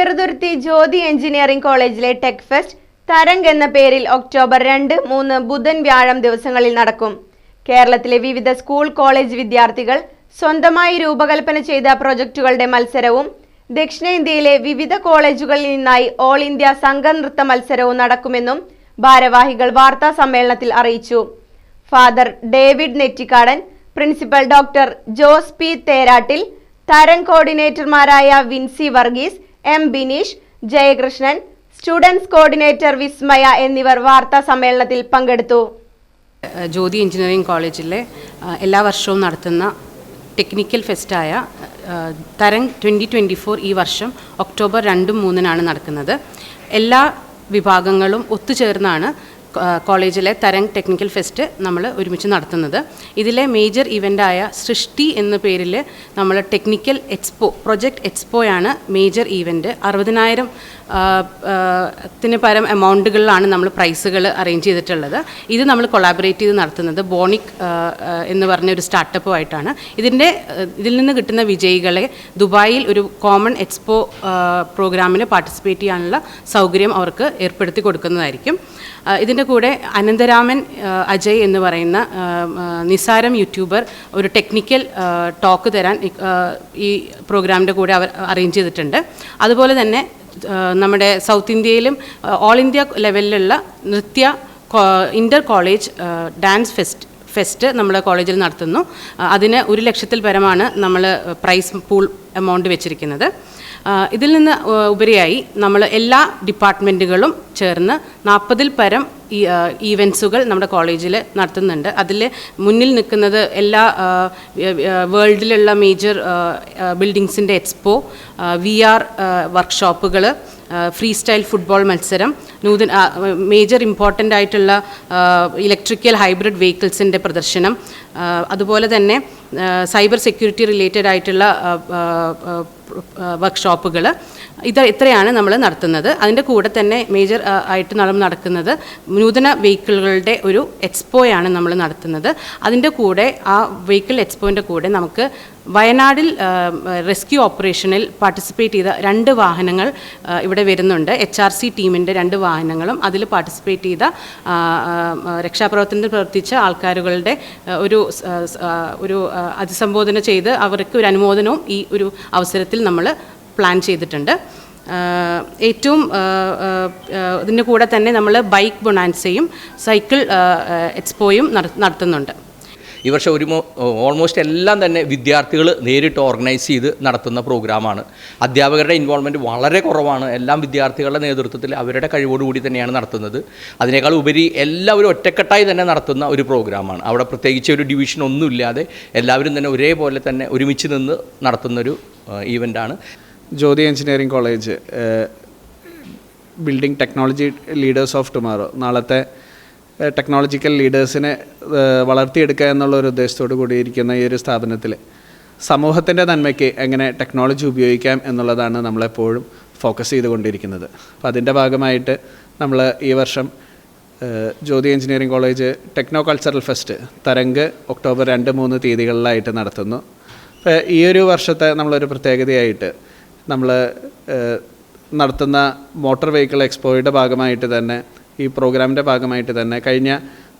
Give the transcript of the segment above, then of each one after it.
Cheruthuruthy Jyothi engineering കോളേജിലെ tech fest Tarang എന്ന പേരിൽ ഒക്ടോബർ രണ്ട് മൂന്ന് ബുധൻ വ്യാഴം ദിവസങ്ങളിൽ നടക്കും. കേരളത്തിലെ വിവിധ സ്കൂൾ കോളേജ് വിദ്യാർത്ഥികൾ സ്വന്തമായി രൂപകൽപ്പന ചെയ്ത പ്രൊജക്ടുകളുടെ മത്സരവും ദക്ഷിണേന്ത്യയിലെ വിവിധ കോളേജുകളിൽ നിന്നായി ഓൾ ഇന്ത്യ സംഘനൃത്ത മത്സരവും നടക്കുമെന്നും ഭാരവാഹികൾ വാർത്താ സമ്മേളനത്തിൽ അറിയിച്ചു. Father David Nettikkadan principal doctor Jose P Therattil തരം കോർഡിനേറ്റർമാരായ Vincy Varghese M Bineesh Jayakrishnan students coordinator Vismaya എന്നിവർ വാർത്താ സമ്മേളനത്തിൽ പങ്കെടുത്തു. ജ്യോതി എഞ്ചിനീയറിംഗ് കോളേജിലെ എല്ലാ വർഷവും നടത്തുന്ന ടെക്നിക്കൽ ഫെസ്റ്റായ തരംഗ് ട്വന്റി ട്വന്റി ഫോർ ഈ വർഷം ഒക്ടോബർ രണ്ടും മൂന്നിനാണ് നടക്കുന്നത്. എല്ലാ വിഭാഗങ്ങളും ഒത്തുചേർന്നാണ് കോളേജിലെ തരംഗ് ടെക്നിക്കൽ ഫെസ്റ്റ് നമ്മൾ ഒരുമിച്ച് നടത്തുന്നത്. ഇതിലെ മേജർ ഇവന്റായ സൃഷ്ടി എന്ന പേരിൽ നമ്മൾ ടെക്നിക്കൽ എക്സ്പോ പ്രൊജക്ട് എക്സ്പോയാണ് മേജർ ഈവന്റ് അറുപതിനായിരം ത്തിന് പരം എമൗണ്ടുകളിലാണ് നമ്മൾ പ്രൈസുകൾ അറേഞ്ച് ചെയ്തിട്ടുള്ളത്. ഇത് നമ്മൾ കൊളാബറേറ്റ് ചെയ്ത് നടത്തുന്നത് ബോണിക് എന്ന് പറഞ്ഞ ഒരു സ്റ്റാർട്ടപ്പുമായിട്ടാണ് ഇതിന്റെ ഇതിൽ നിന്ന് കിട്ടുന്ന വിജയികളെ ദുബായിൽ ഒരു കോമൺ എക്സ്പോ പ്രോഗ്രാമിന് പാർട്ടിസിപ്പേറ്റ് ചെയ്യാനുള്ള സൗകര്യം അവർക്ക് ഏർപ്പെടുത്തി കൊടുക്കുന്നതായിരിക്കും. ആ, ഇതിന്റെ കൂടെ അനന്തരാമൻ അജയ് എന്ന് പറയുന്ന നിസാരം യൂട്യൂബർ ഒരു ടെക്നിക്കൽ ടോക്ക് തരാൻ ഈ, പ്രോഗ്രാമിന്റെ കൂടെ അവർ അറേഞ്ച് ചെയ്തിട്ടുണ്ട്. അതുപോലെ തന്നെ നമ്മുടെ സൗത്ത് ഇന്ത്യയിലും ഓൾ ഇന്ത്യ ലെവലിലുള്ള Nritya inter college dance fest fest നമ്മുടെ കോളേജിൽ നടത്തുന്നു. അതിന് ഒരു ലക്ഷത്തിൽ പരമാണ് നമ്മൾ പ്രൈസ് പൂൾ എമൗണ്ട് വെച്ചിരിക്കുന്നത്. ഇതിൽ നിന്ന് ഉപരിയായി നമ്മൾ എല്ലാ ഡിപ്പാർട്ട്മെന്റുകളും ചേർന്ന് നാൽപ്പതിൽ പരം ഈവൻസുകൾ നമ്മുടെ കോളേജിൽ നടത്തുന്നുണ്ട്. അതിൽ മുന്നിൽ നിൽക്കുന്നത് എല്ലാ വേൾഡിലുള്ള മേജർ ബിൽഡിങ്സിന്റെ എക്സ്പോ വി ആർ വർക്ക്ഷോപ്പുകൾ ഫ്രീ സ്റ്റൈൽ ഫുട്ബോൾ മത്സരം നൂതന മേജർ ഇമ്പോർട്ടന്റ് ആയിട്ടുള്ള ഇലക്ട്രിക്കൽ ഹൈബ്രിഡ് വെഹിക്കിൾസിന്റെ പ്രദർശനം അതുപോലെ തന്നെ സൈബർ സെക്യൂരിറ്റി റിലേറ്റഡ് ആയിട്ടുള്ള വർക്ക്ഷോപ്പുകൾ ഇത് ഇത്രയാണ് നമ്മൾ നടത്തുന്നത്. അതിന്റെ കൂടെ തന്നെ മേജർ ആയിട്ട് നമ്മൾ നടക്കുന്നത് നൂതന വെഹിക്കിളുകളുടെ ഒരു എക്സ്പോയാണ് നമ്മൾ നടത്തുന്നത്. അതിന്റെ കൂടെ ആ വെഹിക്കിൾ എക്സ്പോന്റെ കൂടെ നമുക്ക് വയനാടിൽ റെസ്ക്യൂ ഓപ്പറേഷനിൽ പാർട്ടിസിപ്പേറ്റ് ചെയ്ത രണ്ട് വാഹനങ്ങൾ ഇവിടെ വരുന്നുണ്ട്. എച്ച് ആർ സി ടീമിന്റെ രണ്ട് വാഹനങ്ങളും. അതിൽ പാർട്ടിസിപ്പേറ്റ് ചെയ്ത രക്ഷാപ്രവർത്തനത്തിൽ പ്രവർത്തിച്ച ആൾക്കാരുകളുടെ ഒരു ഒരു അതിസംബോധന ചെയ്ത് അവർക്ക് ഒരു അനുമോദനവും ഈ ഒരു അവസരത്തിൽ നമ്മൾ പ്ലാൻ ചെയ്തിട്ടുണ്ട്. ഏറ്റവും ഇതിന്റെ കൂടെ തന്നെ നമ്മൾ ബൈക്ക് ബൊണാൻസയും സൈക്കിൾ എക്സ്പോയും നടത്തുന്നുണ്ട്. ഈ വർഷം ഒരു ഓൾമോസ്റ്റ് എല്ലാം തന്നെ വിദ്യാർത്ഥികൾ നേരിട്ട് ഓർഗനൈസ് ചെയ്ത് നടത്തുന്ന പ്രോഗ്രാമാണ് അധ്യാപകരുടെ ഇൻവോൾവ്മെന്റ് വളരെ കുറവാണ്. എല്ലാം വിദ്യാർത്ഥികളുടെ നേതൃത്വത്തിൽ അവരുടെ കഴിവോടുകൂടി തന്നെയാണ് നടത്തുന്നത്. അതിനേക്കാൾ ഉപരി എല്ലാവരും ഒറ്റക്കെട്ടായി തന്നെ നടത്തുന്ന ഒരു പ്രോഗ്രാമാണ് അവിടെ പ്രത്യേകിച്ച് ഒരു ഡിവിഷൻ ഒന്നുമില്ലാതെ എല്ലാവരും തന്നെ ഒരേപോലെ തന്നെ ഒരുമിച്ച് നിന്ന് നടത്തുന്നൊരു ഈവന്റാണ് Jyothi engineering college building technology leaders of tomorrow നാളത്തെ ടെക്നോളജിക്കൽ ലീഡേഴ്സിനെ വളർത്തിയെടുക്കുക എന്നുള്ള ഒരു ഉദ്ദേശത്തോടു കൂടിയിരിക്കുന്ന ഈ ഒരു സ്ഥാപനത്തിൽ സമൂഹത്തിന്റെ നന്മയ്ക്ക് എങ്ങനെ ടെക്നോളജി ഉപയോഗിക്കാം എന്നുള്ളതാണ് നമ്മളെപ്പോഴും ഫോക്കസ് ചെയ്തുകൊണ്ടിരിക്കുന്നത്. അപ്പോൾ അതിന്റെ ഭാഗമായിട്ട് നമ്മൾ ഈ വർഷം Jyothi engineering college techno cultural fest Tarang October രണ്ട് മൂന്ന് തീയതികളിലായിട്ട് നടത്തുന്നു. അപ്പോൾ ഈ ഒരു വർഷത്തെ നമ്മളൊരു പ്രത്യേകതയായിട്ട് നമ്മൾ നടത്തുന്ന മോട്ടോർ വെഹിക്കിൾ എക്സ്പോയുടെ ഭാഗമായിട്ട് തന്നെ ഈ പ്രോഗ്രാമിന്റെ ഭാഗമായിട്ട് തന്നെ കഴിഞ്ഞ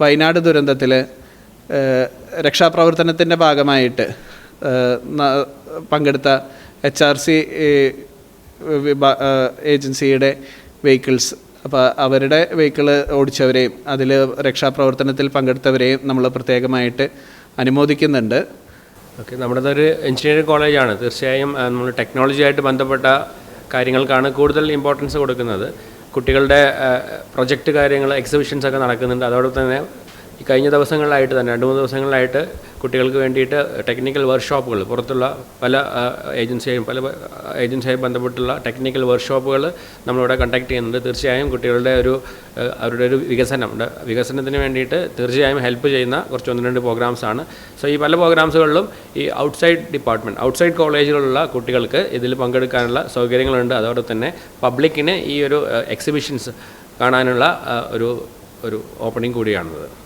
വയനാട് ദുരന്തത്തിൽ രക്ഷാപ്രവർത്തനത്തിന്റെ ഭാഗമായിട്ട് പങ്കെടുത്ത എച്ച് ആർ സി ഏജൻസിയുടെ വെഹിക്കിൾസ് അപ്പോൾ അവരുടെ വെഹിക്കിൾ ഓടിച്ചവരെയും അതിൽ രക്ഷാപ്രവർത്തനത്തിൽ പങ്കെടുത്തവരെയും നമ്മൾ പ്രത്യേകമായിട്ട് അനുമോദിക്കുന്നുണ്ട്. ഓക്കെ നമ്മുടെ ഒരു എഞ്ചിനീയറിംഗ് കോളേജാണ്. തീർച്ചയായും നമ്മൾ ടെക്നോളജിയായിട്ട് ബന്ധപ്പെട്ട കാര്യങ്ങൾക്കാണ് കൂടുതൽ ഇമ്പോർട്ടൻസ് കൊടുക്കുന്നത്. കുട്ടികളുടെ പ്രൊജക്റ്റ് കാര്യങ്ങൾ എക്സിബിഷൻസ് ഒക്കെ നടക്കുന്നുണ്ട്. അതോടൊപ്പം തന്നെ ഈ കഴിഞ്ഞ ദിവസങ്ങളിലായിട്ട് തന്നെ രണ്ട് മൂന്ന് ദിവസങ്ങളിലായിട്ട് കുട്ടികൾക്ക് വേണ്ടിയിട്ട് ടെക്നിക്കൽ വർക്ക്ഷോപ്പുകൾ പുറത്തുള്ള പല ഏജൻസിയായും പല ഏജൻസിയായും ബന്ധപ്പെട്ടുള്ള ടെക്നിക്കൽ വർക്ക്ഷോപ്പുകൾ നമ്മളിവിടെ കണ്ടക്ട് ചെയ്യുന്നുണ്ട്. തീർച്ചയായും കുട്ടികളുടെ ഒരു അവരുടെ ഒരു വികസനം വികസനത്തിന് വേണ്ടിയിട്ട് തീർച്ചയായും ഹെൽപ്പ് ചെയ്യുന്ന കുറച്ച് ഒന്ന് രണ്ട് പ്രോഗ്രാംസാണ് സോ ഈ പല പ്രോഗ്രാംസുകളിലും ഈ ഔട്ട്സൈഡ് ഡിപ്പാർട്ട്മെന്റ് ഔട്ട്സൈഡ് കോളേജിലുള്ള കുട്ടികൾക്ക് ഇതിൽ പങ്കെടുക്കാനുള്ള സൗകര്യങ്ങളുണ്ട്. അതോടൊപ്പം തന്നെ പബ്ലിക്കിന് ഈ ഒരു എക്സിബിഷൻസ് കാണാനുള്ള ഒരു ഒരു ഓപ്പണിംഗ് കൂടിയാണത്